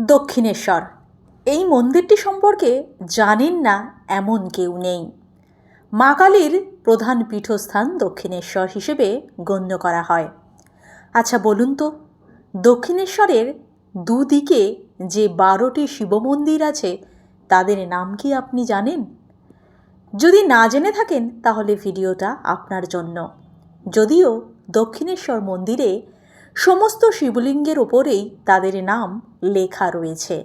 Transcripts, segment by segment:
দক্ষিণেশ্বর। এই মন্দিরটি সম্পর্কে জানেন না এমন কেউ নেই। মা কালীর প্রধান পীঠস্থান দক্ষিণেশ্বর হিসেবে গণ্য করা হয়। আচ্ছা বলুন তো, দক্ষিণেশ্বরের দুদিকে যে বারোটি শিব মন্দির আছে, তাদের নাম কি আপনি জানেন? যদি না জেনে থাকেন, তাহলে ভিডিওটা আপনার জন্য। যদিও দক্ষিণেশ্বর মন্দিরে সমস্ত শিবলিঙ্গের ওপরেই তাদের নাম লেখা রয়েছে।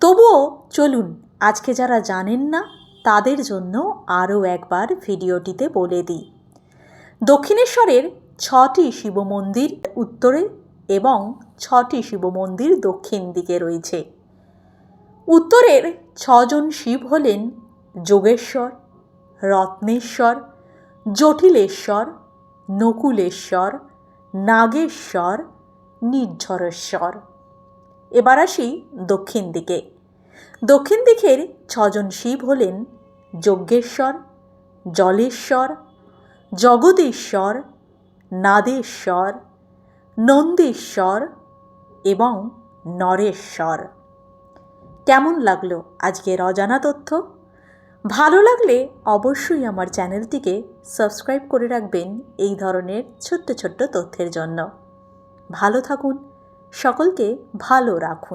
তবুও চলুন, আজকে যারা জানেন না, তাদের জন্য আরও একবার ভিডিওটিতে বলে দিই। দক্ষিণেশ্বরের ছটি শিব মন্দির উত্তরে এবং ছটি শিব মন্দির দক্ষিণ দিকে রয়েছে। উত্তরের ছজন শিব হলেন যোগেশ্বর, রত্নেশ্বর, জটিলেশ্বর, নকুলেশ্বর নাগেশ্বর, নির্ঝরেশ্বর। এবার আসি দক্ষিণ দিকে। দক্ষিণ দিকের ছজন শিব হলেন যজ্ঞেশ্বর, জলেশ্বর, জগদীশ্বর, নাদেশ্বর, নন্দেশ্বর এবং নরেশ্বর। কেমন লাগল আজকের অজানা তথ্য? ভালো লাগলে অবশ্যই আমার চ্যানেলটিকে সাবস্ক্রাইব করে রাখবেন এই ধরনের ছোট্ট ছোট্ট তথ্যের জন্য। ভালো থাকুন, সকলকে ভালো রাখুন।